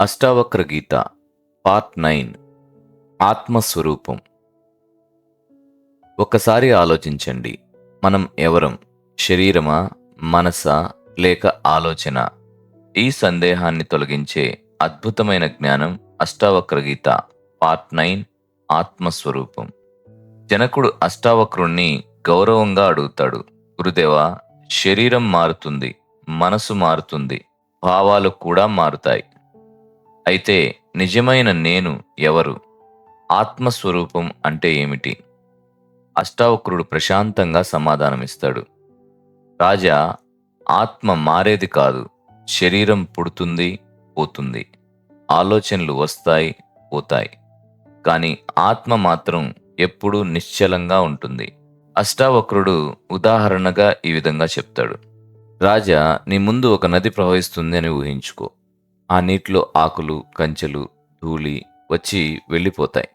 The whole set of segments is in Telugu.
అష్టావక్ర గీత పార్ట్ నైన్ ఆత్మస్వరూపం. ఒకసారి ఆలోచించండి మనం ఎవరం? శరీరమా మనసా లేక ఆలోచన? ఈ సందేహాన్ని తొలగించే అద్భుతమైన జ్ఞానం అష్టావక్ర గీత పార్ట్ నైన్ ఆత్మస్వరూపం. జనకుడు అష్టావక్రుణ్ణి గౌరవంగా అడుగుతాడు. గురుదేవా శరీరం మారుతుంది మనసు మారుతుంది భావాలు కూడా మారుతాయి. అయితే నిజమైన నేను ఎవరు? ఆత్మస్వరూపం అంటే ఏమిటి? అష్టావక్రుడు ప్రశాంతంగా సమాధానమిస్తాడు. రాజా ఆత్మ మారేది కాదు శరీరం పుడుతుంది పోతుంది. ఆలోచనలు వస్తాయి పోతాయి. కానీ ఆత్మ మాత్రం ఎప్పుడూ నిశ్చలంగా ఉంటుంది. అష్టావక్రుడు ఉదాహరణగా ఈ విధంగా చెప్తాడు. రాజా నీ ముందు ఒక నది ప్రవహిస్తుంది అని ఊహించుకో. ఆ నీటిలో ఆకులు కంచెలు ధూళి వచ్చి వెళ్ళిపోతాయి.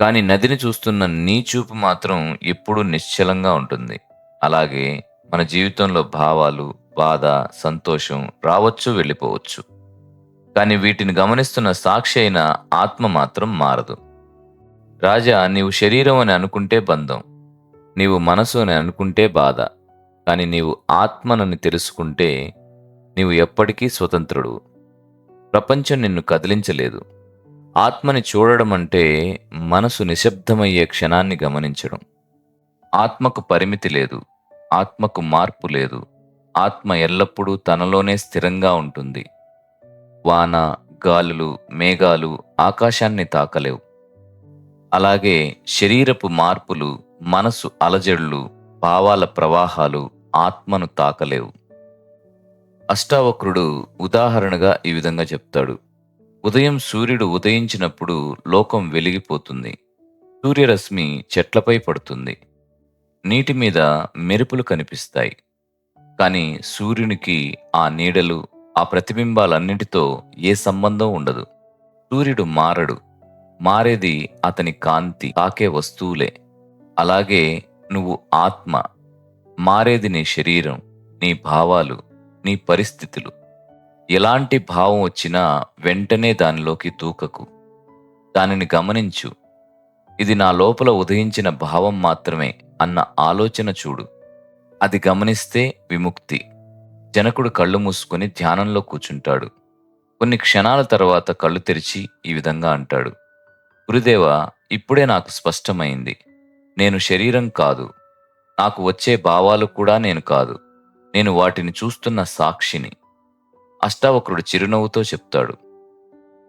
కానీ నదిని చూస్తున్న నీ చూపు మాత్రం ఎప్పుడూ నిశ్చలంగా ఉంటుంది. అలాగే మన జీవితంలో భావాలు బాధ సంతోషం రావచ్చు వెళ్ళిపోవచ్చు. కానీ వీటిని గమనిస్తున్న సాక్షి అయిన ఆత్మ మాత్రం మారదు. రాజా నీవు శరీరం అని అనుకుంటే బంధం. నీవు మనసు అని అనుకుంటే బాధ. కానీ నీవు ఆత్మనని తెలుసుకుంటే నీవు ఎప్పటికీ స్వతంత్రుడు. ప్రపంచం నిన్ను కదిలించలేదు. ఆత్మని చూడడం అంటే మనసు నిశ్శబ్దమయ్యే క్షణాన్ని గమనించడం. ఆత్మకు పరిమితి లేదు ఆత్మకు మార్పు లేదు ఆత్మ ఎల్లప్పుడూ తనలోనే స్థిరంగా ఉంటుంది. వాన గాలులు మేఘాలు ఆకాశాన్ని తాకలేవు. అలాగే శరీరపు మార్పులు మనసు అలజడులు భావాల ప్రవాహాలు ఆత్మను తాకలేవు. అష్టావక్రుడు ఉదాహరణగా ఈ విధంగా చెప్తాడు. ఉదయం సూర్యుడు ఉదయించినప్పుడు లోకం వెలిగిపోతుంది. సూర్యరశ్మి చెట్లపై పడుతుంది. నీటి మీద మెరుపులు కనిపిస్తాయి. కానీ సూర్యునికి ఆ నీడలు ఆ ప్రతిబింబాలన్నిటితో ఏ సంబంధం ఉండదు. సూర్యుడు మారడు. మారేది అతని కాంతి తాకే వస్తువులే. అలాగే నువ్వు ఆత్మ. మారేది నీ శరీరం నీ భావాలు. నీ పరిస్థితులు. ఎలాంటి భావం వచ్చినా వెంటనే దానిలోకి దూకకు. దానిని గమనించు. ఇది నా లోపల ఉదయించిన భావం మాత్రమే అన్న ఆలోచన చూడు. అది గమనిస్తే విముక్తి. జనకుడు కళ్ళు మూసుకొని ధ్యానంలో కూర్చుంటాడు. కొన్ని క్షణాల తర్వాత కళ్ళు తెరిచి ఈ విధంగా అంటాడు. గురుదేవ ఇప్పుడే నాకు స్పష్టమైంది. నేను శరీరం కాదు. నాకు వచ్చే భావాలు కూడా నేను కాదు. నేను వాటిని చూస్తున్న సాక్షిని. అష్టావక్రుడు చిరునవ్వుతో చెప్తాడు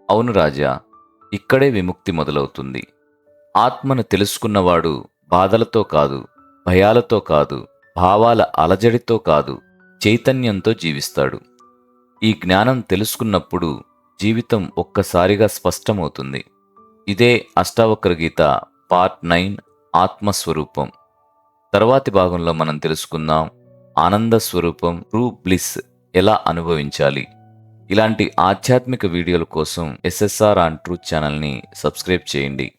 అవును రాజా ఇక్కడే విముక్తి మొదలవుతుంది. ఆత్మను తెలుసుకున్నవాడు బాధలతో కాదు భయాలతో కాదు భావాల అలజడితో కాదు చైతన్యంతో జీవిస్తాడు. ఈ జ్ఞానం తెలుసుకున్నప్పుడు జీవితం ఒక్కసారిగా స్పష్టమవుతుంది. ఇదే అష్టావక్ర గీత పార్ట్ నైన్ ఆత్మస్వరూపం. తర్వాతి భాగంలో మనం తెలుసుకుందాం ఆనంద స్వరూపం ట్రూ బ్లిస్ ఎలా అనుభవించాలి? ఇలాంటి ఆధ్యాత్మిక వీడియోల కోసం ఎస్ఎస్ఆర్ ఆన్ ట్రూత్ ఛానల్ని సబ్స్క్రైబ్ చేయండి.